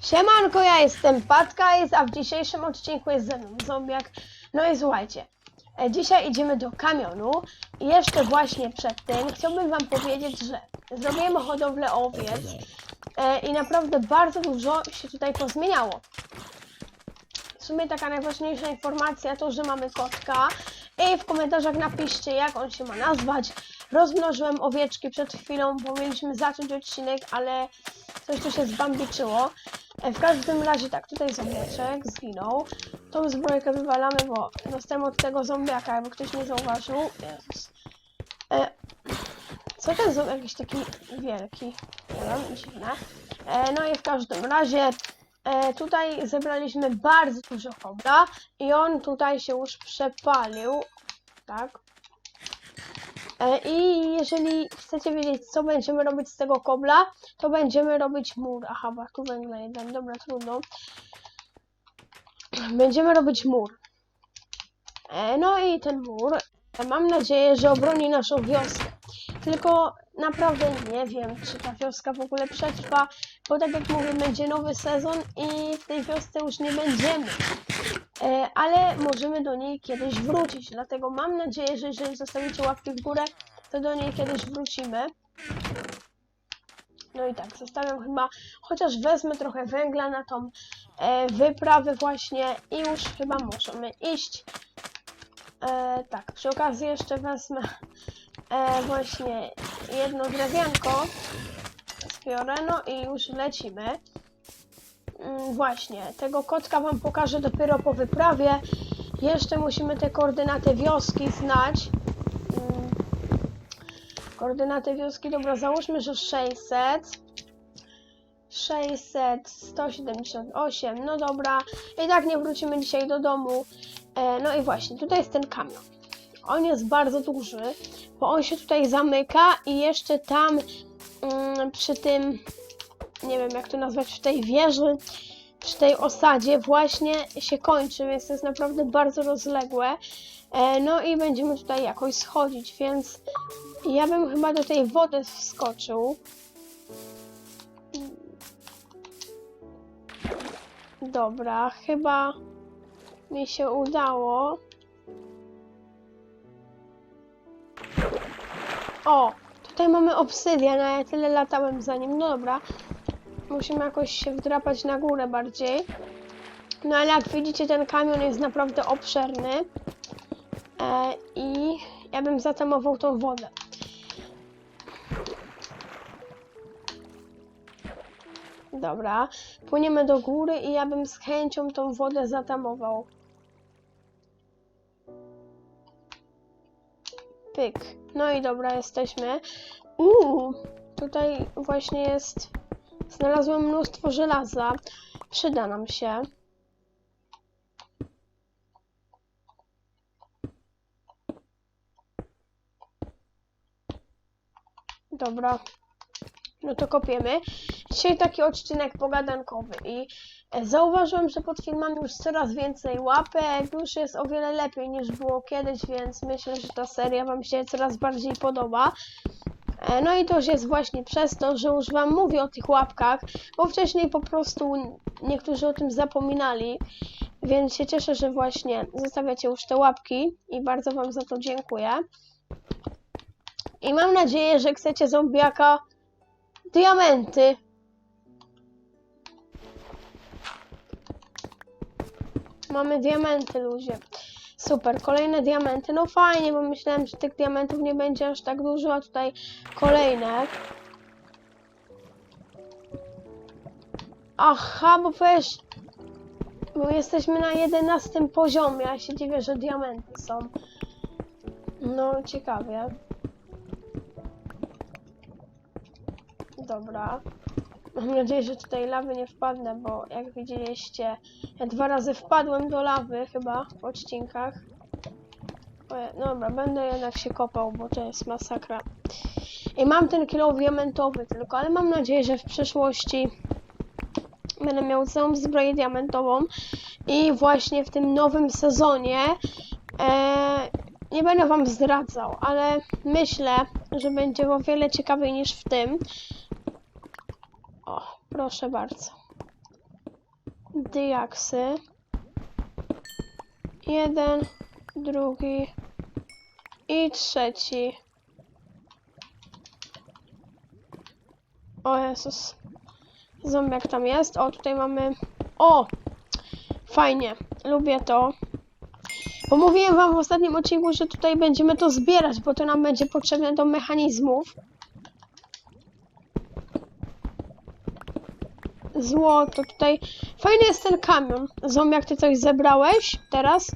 Siemanko, ja jestem Patkajs, a w dzisiejszym odcinku jest ze mną Zombiak. No i słuchajcie, e, dzisiaj idziemy do kamionu i jeszcze właśnie przed tym chciałbym wam powiedzieć, że zrobiłem hodowlę owiec e, i naprawdę bardzo dużo się tutaj pozmieniało. W sumie taka najważniejsza informacja to, że mamy kotka i w komentarzach napiszcie jak on się ma nazwać. Rozmnożyłem owieczki przed chwilą, bo mieliśmy zacząć odcinek, ale coś tu się zbambiczyło. W każdym razie tak, tutaj zombiaczek zginął. Tą zbrojkę wywalamy, bo dostałem od tego zombiaka, jakby ktoś nie zauważył. Jezus. E, co ten zombiak jakiś taki wielki? Nie wiem, dziwne. E, no i w każdym razie e, tutaj zebraliśmy bardzo dużo kobra i on tutaj się już przepalił. Tak. E, I jeżeli chcecie wiedzieć, co będziemy robić z tego kobla, to będziemy robić mur. Aha, bo tu węgla jeden, dobra, trudno. Będziemy robić mur. E, No i ten mur, e, mam nadzieję, że obroni naszą wioskę. Tylko naprawdę nie wiem, czy ta wioska w ogóle przetrwa, bo tak jak mówię, będzie nowy sezon i w tej wiosce już nie będziemy. E, ale możemy do niej kiedyś wrócić. Dlatego mam nadzieję, że jeżeli zostawicie łapki w górę, to do niej kiedyś wrócimy. No i tak, zostawiam chyba, chociaż wezmę trochę węgla na tą e, wyprawę właśnie i już chyba możemy iść. E, tak, przy okazji jeszcze wezmę e, właśnie jedno drewienko, zbiorę, no i już lecimy. Mm, Właśnie, tego kotka wam pokażę dopiero po wyprawie. Jeszcze musimy te koordynaty wioski znać. Mm, Koordynaty wioski, dobra, załóżmy, że 600. 600, 178, no dobra. I tak nie wrócimy dzisiaj do domu. E, no i właśnie, tutaj jest ten kamion. On jest bardzo duży, bo on się tutaj zamyka i jeszcze tam mm, przy tym nie wiem jak to nazwać, w tej wieży, przy tej osadzie właśnie się kończy, więc to jest naprawdę bardzo rozległe. E, no i będziemy tutaj jakoś schodzić, więc ja bym chyba do tej wody wskoczył. Dobra, chyba mi się udało. O, tutaj mamy obsydian, a ja tyle latałem za nim. No dobra, musimy jakoś się wdrapać na górę bardziej. No ale jak widzicie, ten kamion jest naprawdę obszerny. E, I ja bym zatamował tą wodę. Dobra, płyniemy do góry i ja bym z chęcią tą wodę zatamował. Pyk. No i dobra, jesteśmy. Uuu, tutaj właśnie jest Znalazłem mnóstwo żelaza. Przyda nam się. Dobra. No to kopiemy. Dzisiaj taki odcinek pogadankowy i e, zauważyłem, że pod filmami już coraz więcej łapek, już jest o wiele lepiej niż było kiedyś, więc myślę, że ta seria Wam się coraz bardziej podoba. E, No i to już jest właśnie przez to, że już Wam mówię o tych łapkach, bo wcześniej po prostu niektórzy o tym zapominali, więc się cieszę, że właśnie zostawiacie już te łapki i bardzo Wam za to dziękuję. I mam nadzieję, że chcecie zombiaka diamenty. Mamy diamenty, ludzie. Super, kolejne diamenty. No fajnie, bo myślałem, że tych diamentów nie będzie aż tak dużo, a tutaj kolejne. Aha, bo wiesz, bo jesteśmy na 11 poziomie, a się dziwię, że diamenty są. No, ciekawie. Dobra. Mam nadzieję, że tutaj lawy nie wpadnę, bo jak widzieliście, ja dwa razy wpadłem do lawy chyba w odcinkach. Ojej, Dobra, będę jednak się kopał, bo to jest masakra. I mam ten kilo diamentowy tylko, ale mam nadzieję, że w przyszłości będę miał całą zbroję diamentową i właśnie w tym nowym sezonie e, nie będę wam zdradzał, ale myślę, że będzie o wiele ciekawiej niż w tym. O, proszę bardzo. diaksy. Jeden, drugi i trzeci. O Jezus. Zombiak tam jest. O, tutaj mamy... O! Fajnie. Lubię to. Bo mówiłem wam w ostatnim odcinku, że tutaj będziemy to zbierać, bo to nam będzie potrzebne do mechanizmów. Złoto tutaj. Fajny jest ten kamion. Zombiak, ty coś zebrałeś teraz?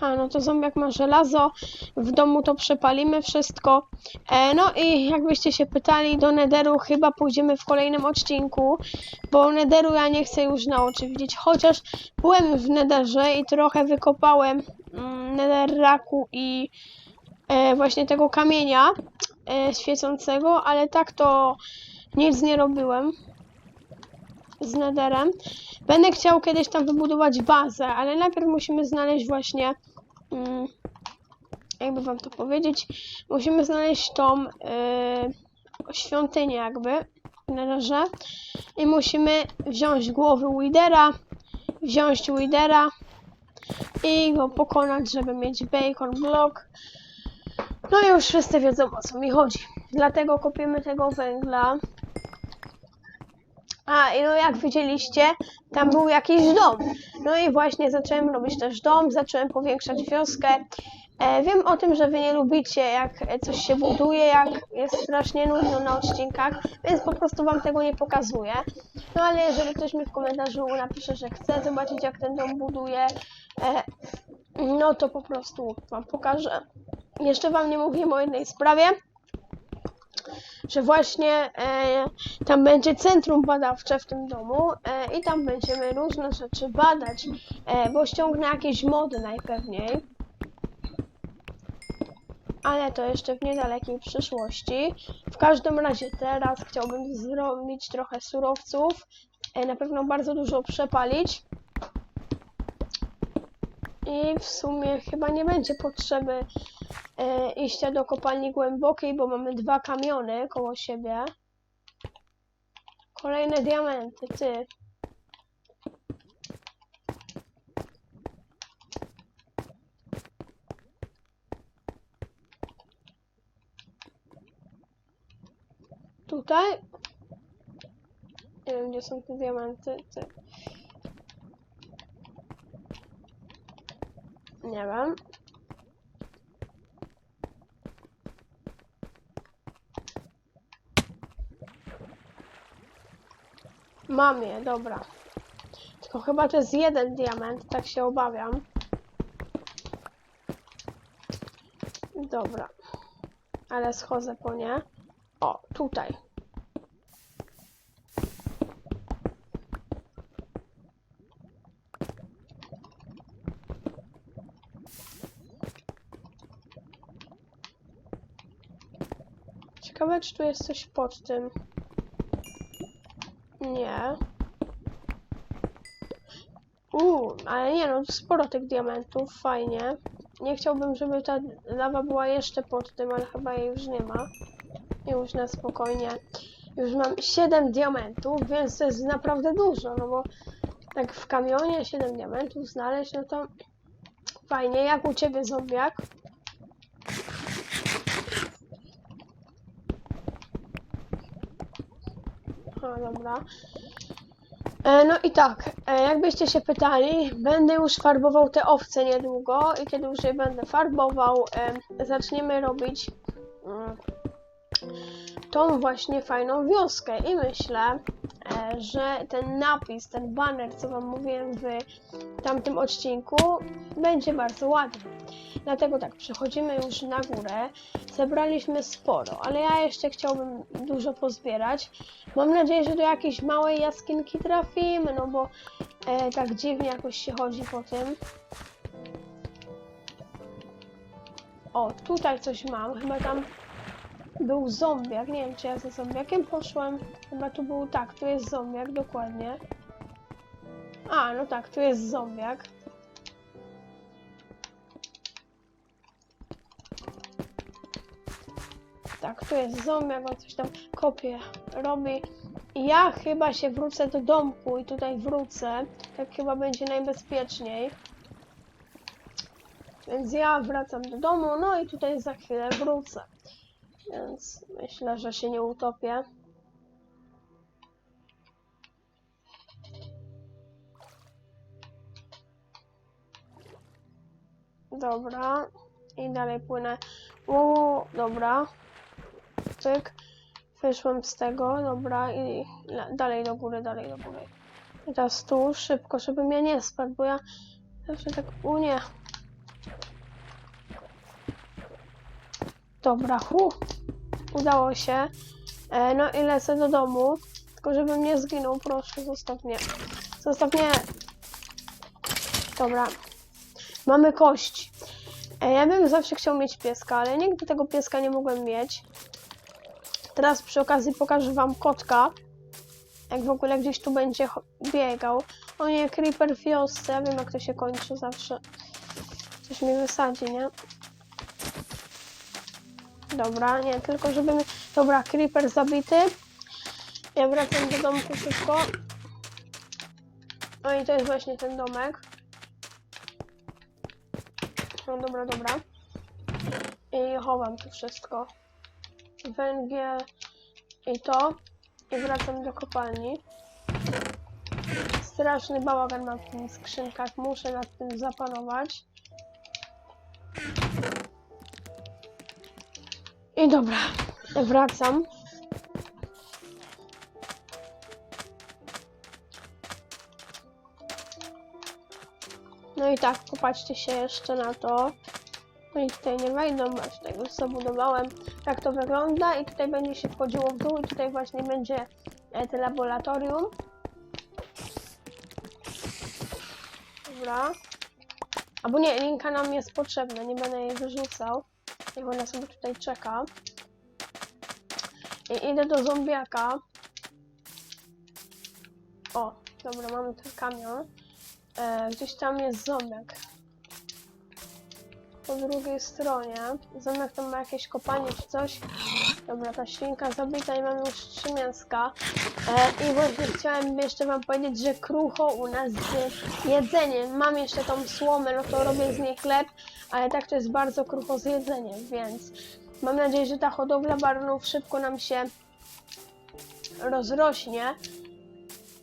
A, no to zombiak ma żelazo. W domu to przepalimy wszystko. E, no i jakbyście się pytali, do Nederu chyba pójdziemy w kolejnym odcinku, bo Nederu ja nie chcę już na oczy widzieć, chociaż byłem w Nederze i trochę wykopałem mm, Netherraku i e, właśnie tego kamienia e, świecącego, ale tak to nic nie robiłem z Netherem. Będę chciał kiedyś tam wybudować bazę, ale najpierw musimy znaleźć właśnie mm, jakby wam to powiedzieć, musimy znaleźć tą yy, świątynię jakby na razie i musimy wziąć głowy Widera, wziąć Widera i go pokonać, żeby mieć bacon block. No już wszyscy wiedzą o co mi chodzi. Dlatego kopiemy tego węgla. A, i no jak widzieliście, tam był jakiś dom. No i właśnie zacząłem robić też dom, zacząłem powiększać wioskę. E, wiem o tym, że wy nie lubicie, jak coś się buduje, jak jest strasznie nudno na odcinkach, więc po prostu wam tego nie pokazuję. No ale jeżeli ktoś mi w komentarzu napisze, że chce zobaczyć, jak ten dom buduje, e, no to po prostu wam pokażę. Jeszcze wam nie mówiłem o jednej sprawie, że właśnie e, tam będzie centrum badawcze w tym domu e, i tam będziemy różne rzeczy badać, e, bo ściągnę jakieś mody najpewniej ale to jeszcze w niedalekiej przyszłości. W każdym razie teraz chciałbym zrobić trochę surowców, e, na pewno bardzo dużo przepalić. I w sumie chyba nie będzie potrzeby e, iścia do kopalni głębokiej, bo mamy dwa kamiony koło siebie. Kolejne diamenty, ty. Tutaj. Nie wiem, gdzie są te diamenty. Ty. Nie wiem. Mam je, dobra. Tylko chyba to jest jeden diament, tak się obawiam. Dobra. Ale schodzę po nie. O, tutaj. Ciekawe, czy tu jest coś pod tym. Nie. Uuu, ale nie no, sporo tych diamentów, fajnie. Nie chciałbym, żeby ta lawa była jeszcze pod tym, ale chyba jej już nie ma. Już na spokojnie. Już mam 7 diamentów, więc to jest naprawdę dużo, no bo tak w kamionie 7 diamentów znaleźć, no to fajnie. Jak u ciebie zombiak? A, dobra. E, no i tak, e, jakbyście się pytali, będę już farbował te owce niedługo i kiedy już je będę farbował, e, zaczniemy robić mm, tą właśnie fajną wioskę i myślę, e, że ten napis, ten banner, co wam mówiłem w tamtym odcinku, będzie bardzo ładny. Dlatego tak, przechodzimy już na górę. Zebraliśmy sporo, ale ja jeszcze chciałbym dużo pozbierać. Mam nadzieję, że do jakiejś małej jaskinki trafimy, no bo e, tak dziwnie jakoś się chodzi po tym. O, tutaj coś mam, chyba tam był zombiak, nie wiem czy ja za zombiakiem poszłam. Chyba tu był, tak, tu jest zombiak, dokładnie. A, no tak, tu jest zombiak. Tak, tu jest zombiak, on coś tam kopie, robi ja chyba się wrócę do domku i tutaj wrócę. Tak chyba będzie najbezpieczniej. Więc ja wracam do domu, no i tutaj za chwilę wrócę. Więc myślę, że się nie utopię. Dobra. I dalej płynę. O, dobra. Cyk. Wyszłam z tego, dobra. I le- dalej do góry, dalej do góry. I teraz tu, szybko, żebym ja nie spadł, bo ja zawsze tak... O nie. Dobra, hu. Udało się. E, no i lecę do domu. Tylko żebym nie zginął, proszę, zostaw mnie. Zostaw mnie. Dobra. Mamy kość. E, ja bym zawsze chciał mieć pieska, ale nigdy tego pieska nie mogłem mieć. Teraz przy okazji pokażę wam kotka. Jak w ogóle gdzieś tu będzie biegał. O nie, creeper w wiosce. Ja wiem jak to się kończy zawsze. Coś mi wysadzi, nie? Dobra, nie, tylko żeby mi... Dobra, creeper zabity. Ja wracam do domku szybko. No i to jest właśnie ten domek. No dobra, dobra. I chowam tu wszystko. Węgiel i to. I wracam do kopalni. Straszny bałagan w tych skrzynkach. Muszę nad tym zapanować. I dobra, wracam. No i tak, popatrzcie się jeszcze na to. No i tutaj nie wejdą, aż tego zabudowałem. Tak to wygląda i tutaj będzie się wchodziło w dół i tutaj właśnie będzie e, te laboratorium. Dobra. Albo nie, linka nam jest potrzebna, nie będę jej wyrzucał. Niech ona sobie tutaj czeka. I idę do zombiaka. O, dobra, mamy ten kamion. E, gdzieś tam jest zombiak. Po drugiej stronie. Zombiak tam ma jakieś kopanie czy coś. Dobra, ta świnka zabita i mamy już trzy mięska. E, I właśnie chciałem jeszcze wam powiedzieć, że krucho u nas z jedzeniem. Mam jeszcze tą słomę, no to robię z niej chleb, ale tak to jest bardzo krucho z jedzeniem, więc mam nadzieję, że ta hodowla baronów szybko nam się rozrośnie.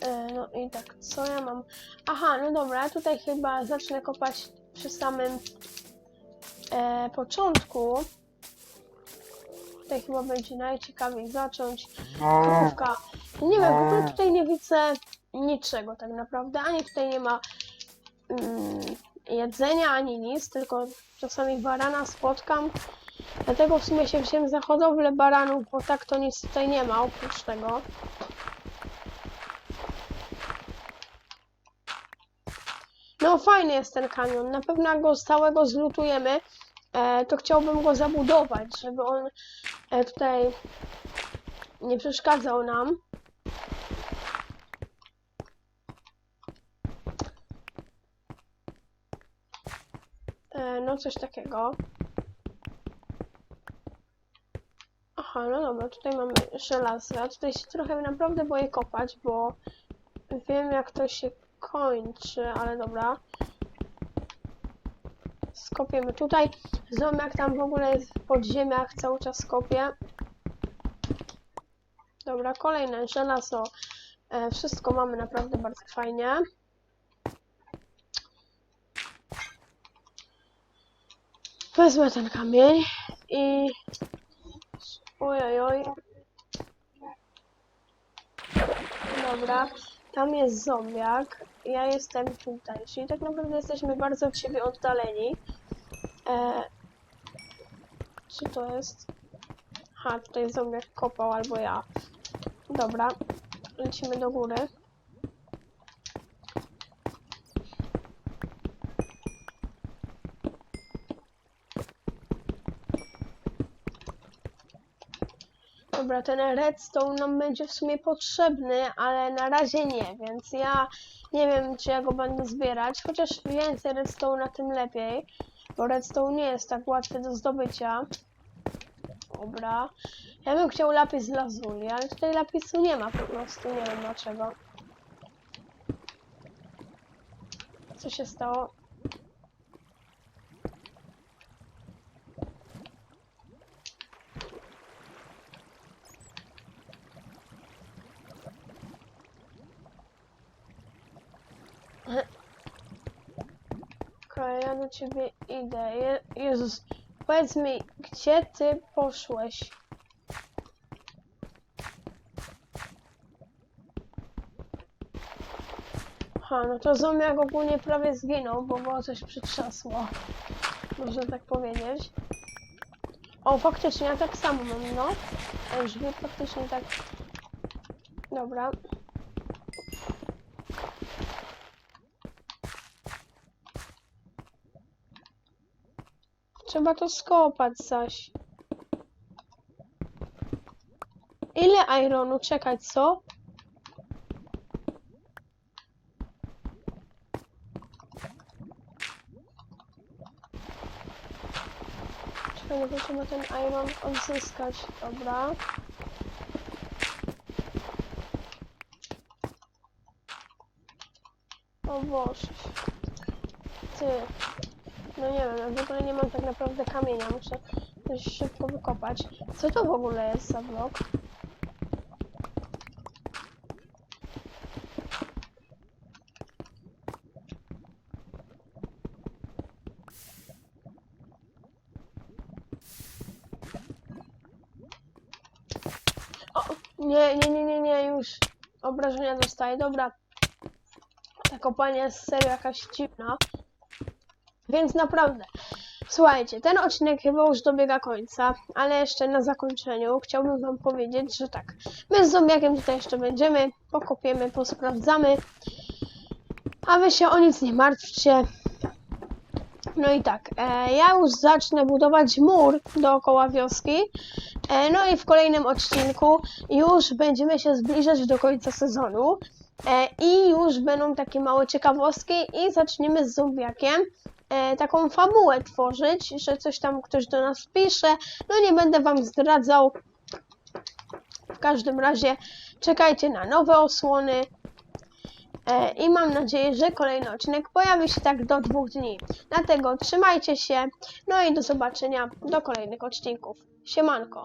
E, No i tak, co ja mam? Aha, no dobra, ja tutaj chyba zacznę kopać przy samym e, początku. Tutaj chyba będzie najciekawiej zacząć. Krówka. Nie wiem, w ogóle tutaj nie widzę niczego tak naprawdę. Ani tutaj nie ma mm, jedzenia, ani nic, tylko czasami barana spotkam. Dlatego w sumie się wziąłem za hodowlę baranów, bo tak to nic tutaj nie ma oprócz tego. No fajny jest ten kamion. Na pewno go z całego zlutujemy, e, to chciałbym go zabudować, żeby on e, tutaj nie przeszkadzał nam. Coś takiego. Aha, no dobra, tutaj mamy żelazo. Tutaj się trochę naprawdę boję kopać, bo wiem jak to się kończy, ale dobra. Skopiemy tutaj. Zombie tam w ogóle jest w podziemiach, cały czas kopie. Dobra, kolejne żelazo. E, wszystko mamy naprawdę bardzo fajnie. Wezmę ten kamień i... Ojojoj. Dobra, tam jest zombiak. Ja jestem tutaj, czyli tak naprawdę jesteśmy bardzo od siebie oddaleni. E... Czy to jest? Ha, tutaj zombiak kopał albo ja. Dobra, lecimy do góry. Dobra, ten redstone nam będzie w sumie potrzebny, ale na razie nie, więc ja nie wiem, czy ja go będę zbierać. Chociaż więcej redstone, tym lepiej, bo redstone nie jest tak łatwy do zdobycia. Dobra. Ja bym chciał lapis lazuli, ale tutaj lapisu nie ma po prostu, nie wiem dlaczego. Co się stało? Okej, ja do ciebie idę. Je Jezus, powiedz mi, gdzie ty poszłeś? Ha, no to zombiak ogólnie prawie zginął, bo go coś przytrzasło. Można tak powiedzieć. O, faktycznie, ja tak samo mam, no. Drzwi faktycznie tak... Dobra. Trzeba to skopać zaś. Ile ironu? Czekać, co? Czekaj, to trzeba ten iron odzyskać. Dobra. O Boże. Ty. No nie wiem, ja w ogóle nie mam tak naprawdę kamienia. Muszę coś szybko wykopać. Co to w ogóle jest za blok? Nie, nie, nie, nie, nie, już obrażenia dostaję. Dobra. Ta kopalnia jest serio jakaś dziwna. Więc naprawdę, słuchajcie, ten odcinek chyba już dobiega końca, ale jeszcze na zakończeniu chciałbym wam powiedzieć, że tak, my z zombiakiem tutaj jeszcze będziemy, pokopiemy, posprawdzamy, a wy się o nic nie martwcie. No i tak, e, ja już zacznę budować mur dookoła wioski, e, no i w kolejnym odcinku już będziemy się zbliżać do końca sezonu. E, I już będą takie małe ciekawostki i zaczniemy z zombiakiem e, taką fabułę tworzyć, że coś tam ktoś do nas pisze. No nie będę wam zdradzał. W każdym razie czekajcie na nowe osłony. E, I mam nadzieję, że kolejny odcinek pojawi się tak do dwóch dni. Dlatego trzymajcie się. No i do zobaczenia do kolejnych odcinków. Siemanko.